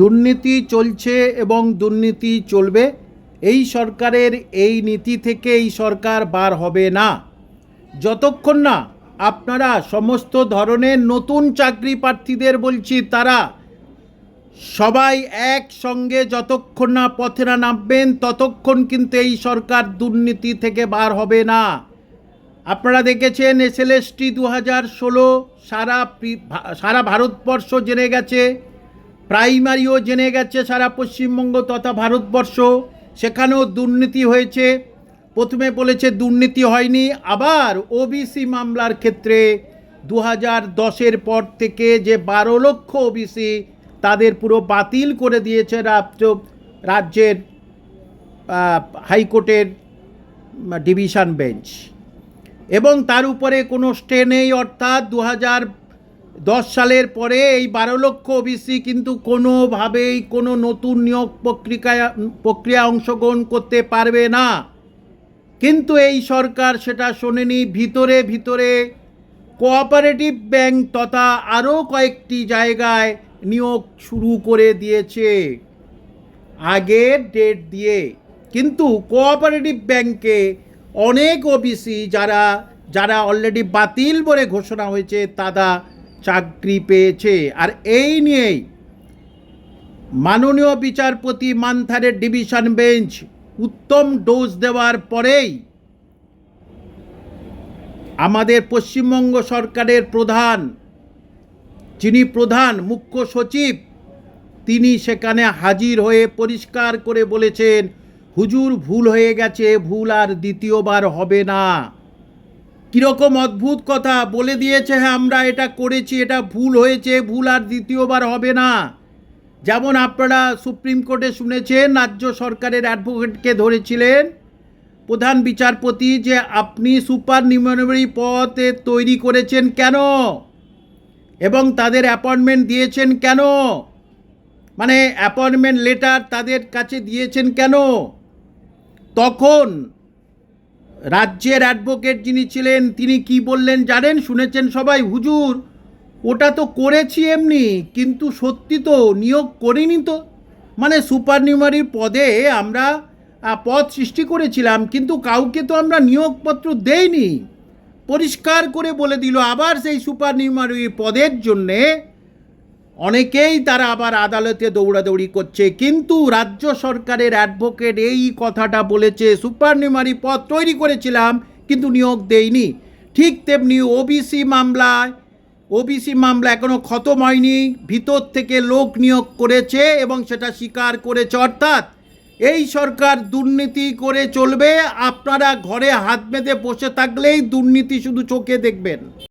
দুর্নীতি চলছে এবং দুর্নীতি চলবে, এই সরকারের এই নীতি থেকে এই সরকার বার হবে না। যতক্ষণ না আপনারা সমস্ত ধরনের নতুন চাকরি প্রার্থীদের বলছি, তারা সবাই একসঙ্গে যতক্ষণ না পথে না নামবেন, ততক্ষণ কিন্তু এই সরকার দুর্নীতি থেকে বার হবে না। আপনারা দেখেছেন, এসএলএসটি দু হাজার ষোলো সারা সারা ভারতবর্ষ জেনে গেছে। প্রাইমারিও জেনে গেছে সারা পশ্চিমবঙ্গ তথা ভারতবর্ষ। সেখানেও দুর্নীতি হয়েছে। প্রথমে বলেছে দুর্নীতি হয়নি, আবার ওবিসি মামলার ক্ষেত্রে দু হাজার দশের পর থেকে যে বারো লক্ষ ওবিসি তাদের পুরো বাতিল করে দিয়েছে রাজ্য, রাজ্যের হাইকোর্টের ডিভিশন বেঞ্চ। এবং তার উপরে কোনো স্টে নেই, অর্থাৎ দু হাজার দশ সালের পরে এই বারো লক্ষ ওবিসি কিন্তু কোনোভাবেই কোনো নতুন নিয়োগ প্রক্রিয়া প্রক্রিয়া অংশগ্রহণ করতে পারবে না। কিন্তু এই সরকার সেটা শোনেনি। ভিতরে ভিতরে কোঅপারেটিভ ব্যাংক তথা আরও কয়েকটি জায়গায় নিয়োগ শুরু করে দিয়েছে। আগের ডেট দিয়ে। কিন্তু কোঅপারেটিভ ব্যাংকে অনেক ওবিসি যারা যারা অলরেডি বাতিল বলে ঘোষণা হয়েছে, তারা চাকরি পেয়েছে। আর এই নিয়েই মাননীয় বিচারপতি মান্থারের ডিভিশন বেঞ্চ উত্তম ডোজ দেওয়ার পরেই আমাদের পশ্চিমবঙ্গ সরকারের প্রধান, যিনি প্রধান মুখ্য সচিব, তিনি সেখানে হাজির হয়ে পরিষ্কার করে বলেছেন, হুজুর, ভুল হয়ে গেছে, ভুল আর দ্বিতীয়বার হবে না। কীরকম অদ্ভুত কথা বলে দিয়েছে হ্যাঁ আমরা এটা করেছি, এটা ভুল হয়েছে, ভুল আর দ্বিতীয়বার হবে না। যেমন আপনারা সুপ্রিম কোর্টে শুনেছেন, রাজ্য সরকারের অ্যাডভোকেটকে ধরেছিলেন প্রধান বিচারপতি যে আপনি সুপার নিউমারি পথে তৈরি করেছেন কেন? এবং তাদের অ্যাপয়েন্টমেন্ট দিয়েছেন কেন? মানে অ্যাপয়েন্টমেন্ট লেটার তাদের কাছে দিয়েছেন কেন? তখন রাজ্যের অ্যাডভোকেট যিনি ছিলেন, তিনি কি বললেন জানেন? শুনেছেন সবাই? হুজুর, ওটা তো করেছি এমনি, কিন্তু সত্যি তো নিয়োগ করিনি তো। মানে সুপার নিউমারির পদে আমরা পদ সৃষ্টি করেছিলাম, কিন্তু কাউকে তো আমরা নিয়োগপত্র দেইনি। পরিষ্কার করে বলে দিল, আবার সেই সুপার নিউমারি পদের জন্যে অনেকেই তারা আবার আদালতে দৌড়াদৌড়ি করছে, কিন্তু রাজ্য সরকারের অ্যাডভোকেট এই কথাটা বলেছে, সুপার নিউমারি পদ তৈরি করেছিলাম, কিন্তু নিয়োগ দেয়নি ঠিক তেমনি ওবিসি মামলায় ওবিসি মামলা এখনও খতম হয়নি, ভিতর থেকে লোক নিয়োগ করেছে এবং সেটা স্বীকার করেছে। অর্থাৎ এই সরকার দুর্নীতি করে চলবে, আপনারা ঘরে হাত বেঁধে বসে থাকলেই দুর্নীতি শুধু চোখে দেখবেন।